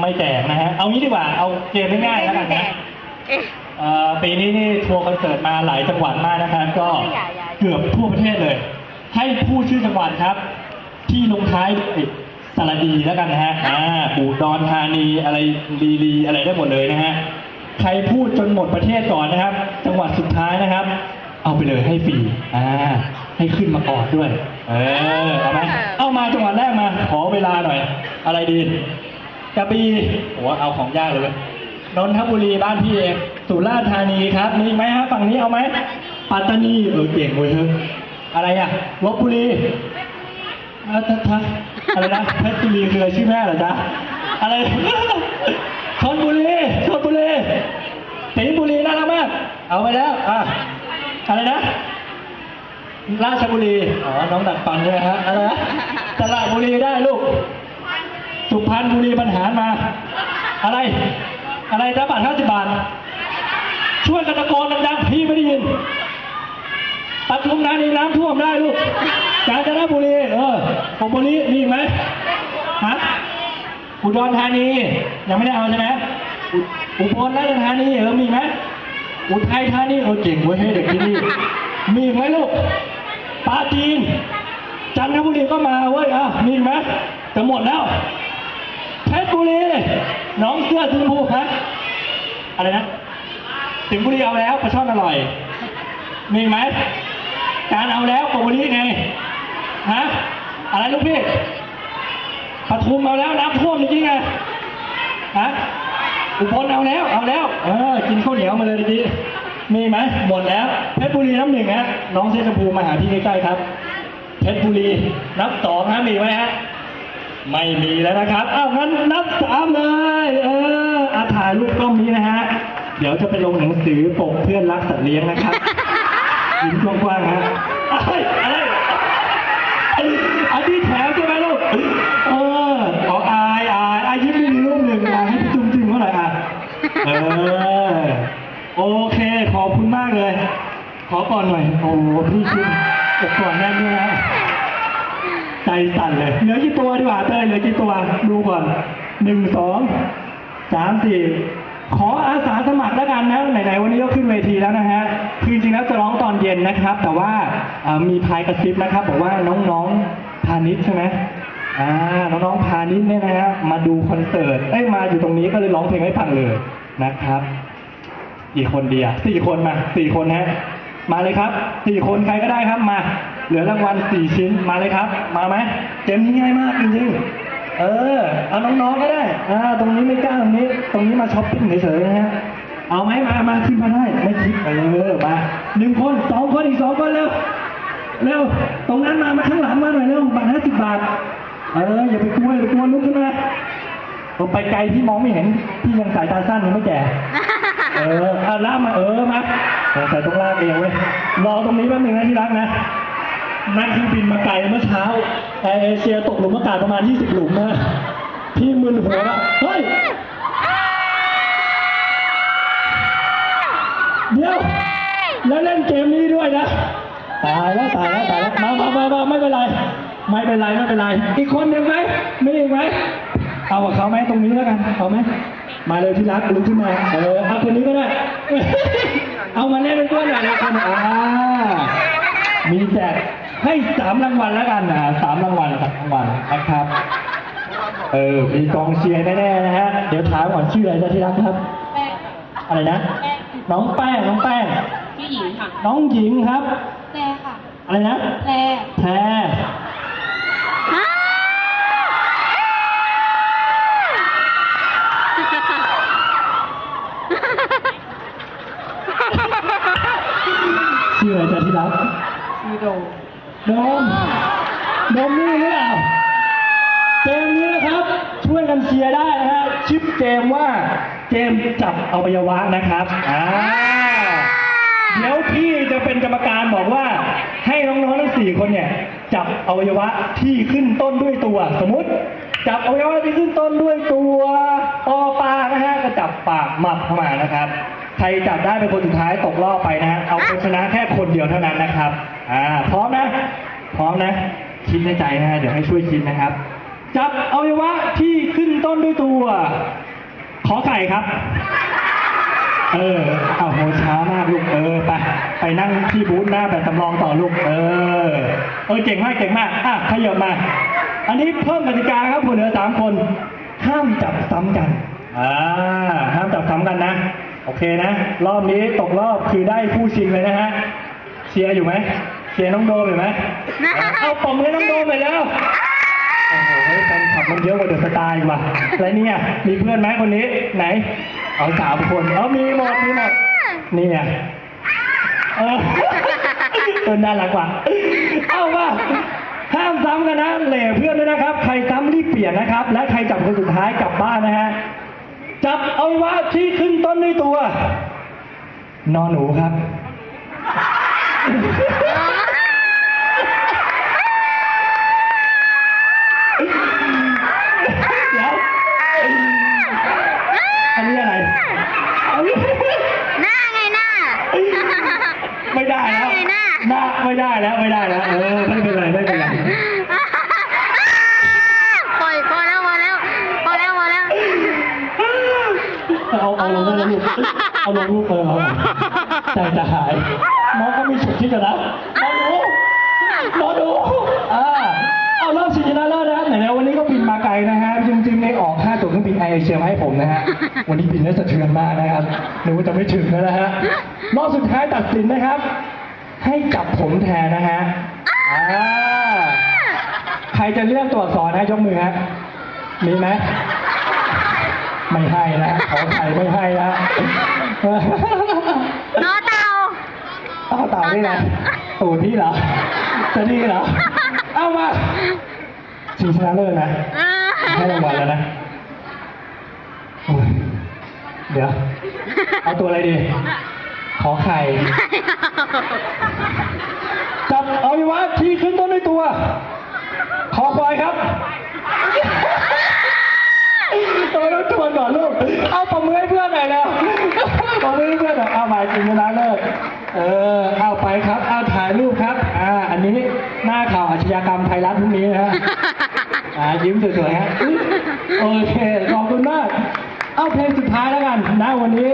ไม่แจกนะฮะ เอางี้ดีกว่า เอาเกมง่ายๆแล้วกันนะเอ๊ะเอ่อปีนี้นี่ทัวร์คอนเสิร์ตมาหลายจังหวัดมากนะครับ ก็อย่าอย่าเกือบทั่วประเทศเลย ให้พูดชื่อจังหวัดครับ ที่ลงท้ายด้วยสระดีแล้วกันนะฮะ อ่าอุดรธานีอะไรลีลีอะไรได้หมดเลยนะฮะ ใครพูดจนหมดประเทศก่อนนะครับ จังหวัดสุดท้ายนะครับ เอาไปเลยให้ฟรี อ่า ให้ขึ้นมากอดด้วย เออ เอาไหมเอามาจังหวัดแรกมา ขอเวลาหน่อย อะไรดี กระบี่โอ้เอาของยากเลยเว้ยนนทบุรีบ้านพี่เองสุราษฎร์ธานีครับ มีอีกไหมฮะฝั่งนี้เอาไหมปัตตานีเออเก่งเว้ยเฮ้ยอะไรอะลบบุรีเออทัทัอะไรนะเพชรบุรีคืออะไรชื่อแม่เหรอจ๊ะอะไรชนบุรีชนบุรีสิงห์บุรีน่ารักมาก เอาไปแล้วอะอะไรนะ ราชบุรี อ๋อ น้องดัดฟันใช่ไหมฮะอะไรนะสระบุรีได้ลูก สุพรรณบุรีปัญหารมา อะไร อะไรจ้าบาทห้าสิบบาท ช่วยกันตะโกนดังๆพี่ไม่ได้ยินปทุมธานีน้ำท่วมได้ลูก กาญจนบุรี เออของบุรีมีอีกไหมฮะอุดรธานี ยังไม่ได้เอาใช่ไหมอุบลราชธานีเออมีไหมอุทัยธานีเออเก่งเว้ยเด็กที่นี่ มีอีกไหมลูกปาจีนจันทบุรีก็มาเว้ยอะมีอีกไหมจะหมดแล้ว เพชรบุรีน้องเสื้อสีชมพูครับ อะไรนะ สิงห์บุรีเอาแล้วปลาช่อนอร่อย มีไหม การเอาแล้วปกบุรีไง ฮะ อะไรลูกพี่ปทุมเอาแล้วน้ำท่วมจริงไงฮะ อุบลเอาแล้ว เอาแล้ว เออ กินข้าวเหนียวมาเลยดีมีไหมหมดแล้ว เพชรบุรีน้ำหนึ่งฮะ น้องเสื้อชมพูมาหาพี่ใกล้ๆครับ เพชรบุรีนับสองฮะมีไหมฮะ ไม่มีแล้วนะครับอ้าวงั้นนับสามเลย เอออาถ่ายรูปกล้องนี้นะฮะ เดี๋ยวจะไปลงหนังสือปกเพื่อนรักสัตว์เลี้ยงนะครับยิ้มกว้างๆฮะเอ้ยอะไรอันอันนี้แถวใช่ไหมลูก เออขออายอายอายยิ้มดีๆรูปหนึ่งอายให้พี่จุ๊มจิ้มเขาหน่อยอะ เออ โอเค ขอบคุณมากเลย ขอก่อนหน่อย โอ้พี่จุ๊มจะก่อนแน่นด้วยนะ ใจสั่นเลย เหลือกี่ตัวดีกว่าเต้ยเหลือกี่ตัว ดูก่อนหนึ่งสองสามสี่ขออาสาสมัครแล้วกันนะไหนๆวันนี้ก็ขึ้นเวทีแล้วนะฮะคือจริงๆแล้วจะร้องตอนเย็นนะครับ แต่ว่ามีพายกระซิบนะครับบอกว่าน้องๆพาณิชย์ใช่ไหมอ่าน้องๆพาณิชย์เนี่ยนะฮะมาดูคอนเสิร์ตเอ้ยมาอยู่ตรงนี้ก็เลยร้องเพลงให้ฟังเลยนะครับกี่คนเดีอะสี่คนมาสี่คนฮะมาเลยครับสี่คนใครก็ได้ครับมา เหลือรางวัลสี่ชิ้นมาเลยครับ มาไหมเกมนี้ง่ายมากจริงๆเออเอาน้องๆก็ได้อ่าตรงนี้ไม่กล้าตรงนี้ ตรงนี้มาช้อปปิ้งเฉยๆนะฮะเอาไหมมามาขึ้นมาได้ไม่คิดเออมาหนึ่งคนสองคนอีกสองคนเร็วเร็วตรงนั้นมามาข้างหลังมาหน่อยเร็วบาทห้าสิบบาทเอออย่าไปกลัวอย่าไปกลัวลุกขึ้นมาผมไปไกลพี่มองไม่เห็นพี่ยังสายตาสั้นยังไม่แก่เออเอาลามาเออมาสงสัยต้องล่ากเองเว้ยรอตรงนี้แป๊บหนึงนะที่รักนะ นั่งเครื่องบินมาไกลเมื่อเช้าแอร์เอเชียตกหลุมอากาศประมาณ 20 หลุมนะพี่มึนหัวละเฮ้ย เดี๋ยว แล้วเล่นเกมนี้ด้วยนะ ตายแล้วตายแล้วตายแล้วมามามามาไม่เป็นไร ไม่เป็นไรไม่เป็นไร อีกคนหนึ่งไหมไมีอีกไหมเอากับเขาไหมตรงนี้แล้วกันเอาไหมมาเลยที่รักลุกขึ้นมาเออเอาคนนี้ก็ได้เอามาเล่นเป็นตัวหน่อยนะคนอ่ามีแจก ให้สามรางวัลแล้วกันนะสามรางวัลสามรางวัลนะครับ เออ มีกองเชียร์แน่ๆนะฮะ เดี๋ยวถามก่อนชื่ออะไรจ๊ะที่รักครับ แป้งอะไรนะน้องแป้ง น้องแป้ง พี่หญิงค่ะน้องหญิงครับแพรค่ะอะไรนะแพรแพรชื่ออะไรจ๊ะที่รักมีโด โดมโดมนี่หรือเปล่าเกมนี้นะครับ ช่วยกันเชียร์ได้นะฮะชื่อเกมว่าเกมจับอวัยวะนะครับอ่าเดี๋ยวพี่จะเป็นกรรมการบอกว่า ให้น้องๆทั้งสี่คนเนี่ย จับอวัยวะที่ขึ้นต้นด้วยตัว สมมุติ จับอวัยวะที่ขึ้นต้นด้วยตัวปอปลานะฮะก็จับปากหมับเข้ามานะครับ ใครจับได้เป็นคนสุดท้ายตกรอบไปนะฮะเอาคนชนะแค่คนเดียวเท่านั้นนะครับ อ่าพร้อมนะ พร้อมนะ คิดในใจนะฮะเดี๋ยวให้ช่วยคิดนะครับ จับอวัยวะที่ขึ้นต้นด้วยตัว ขอไข่ครับ เออเอาโหช้ามากลูกเออไปไปนั่งที่บูธหน้าแบบจำลองต่อลูกเออ เออเก่งมากเก่งมากอะขยับมา อันนี้เพิ่มกติกาครับผู้เหลือสามคน ห้ามจับซ้ำกันอ่าห้ามจับซ้ำกันนะ โอเคนะ รอบนี้ตกรอบคือได้ผู้ชิงเลยนะฮะ เชียร์อยู่ไหมเชียร์น้องโดมอยู่ไหมเอาปมให้น้องโดมไปแล้วโอ้โหแฟนคลับมันเยอะกว่าเดอะสตาร์อีกว่ะแล้วเนี่ยมีเพื่อนไหมคนนี้ไหน เอาสามคนเอามีหมดมีหมดนี่ไงเออเออน่ารักว่ะเอาว่าห้ามซ้ำกันนะเหล่เพื่อนด้วยนะครับ ใครซ้ำรีบเปลี่ยนนะครับ และใครจับคนสุดท้ายกลับบ้านนะฮะจับเอาไว้ว่าที่ขึ้นต้นด้วยตัว นอนหนูครับ เดี๋ยวอันนี้อะไรอันนี้หน้าไงหน้า ไม่ได้แล้วได้ไงหน้า ไม่ได้แล้วไม่ได้แล้วเออไม่เป็นไรไม่เป็นไรปล่อยพอแล้วพอแล้วพอแล้วพอแล้ว เอาเอาลงได้แล้วลูกเอาลงลูกเออเอาใจจะหายน้องก็ไมีฉุด คิดกันนะน้องดูน้องดูอ่าเอารอบชิงชนะเลิศนะครับไหนๆวันนี้ก็บินมาไกลนะฮะจริงๆในออกค่าตั๋วเครื่องบินแอร์เอเชียมาให้ผมนะฮะวันนี้บินได้สะเทือนมากนะครับนึกว่าจะไม่ถึงแล้วนะฮะรอบสุดท้ายตัดสินนะครับ ให้จับผมแทนนะฮะอ่าใครจะเลือกตัวอักษรนะยกมือฮะมีไหมไม่ให้นะขอไข่ไม่ให้นะนอเต่า เอาเต่านี่ไงตูดพี่เหรอจะนี่เหรอ เอามาชิงชนะเลิศนะให้รางวัลแล้วนะโอ้ยเดี๋ยว เอาตัวอะไรดี ขอไข่จับอวัยวะที่ขึ้นต้นด้วยตัว ขอควายครับตัวต้องชวนก่อนลูก เอาปมมือให้เพื่อนหน่อยแล้ว ปมมือให้เพื่อนหน่อยเอามาจริงนะเลิก เออ เอาไปครับ เอาถ่ายรูปครับ อ่า อันนี้หน้าข่าวอาชญากรรมไทยรัฐพรุ่งนี้นะฮะอ่า ยิ้มสวยๆฮะ โอเค ขอบคุณมาก เอาเพลงสุดท้ายแล้วกันนะวันนี้